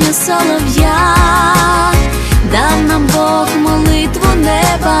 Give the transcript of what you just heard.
пісня солов'я, дав нам Бог молитву неба.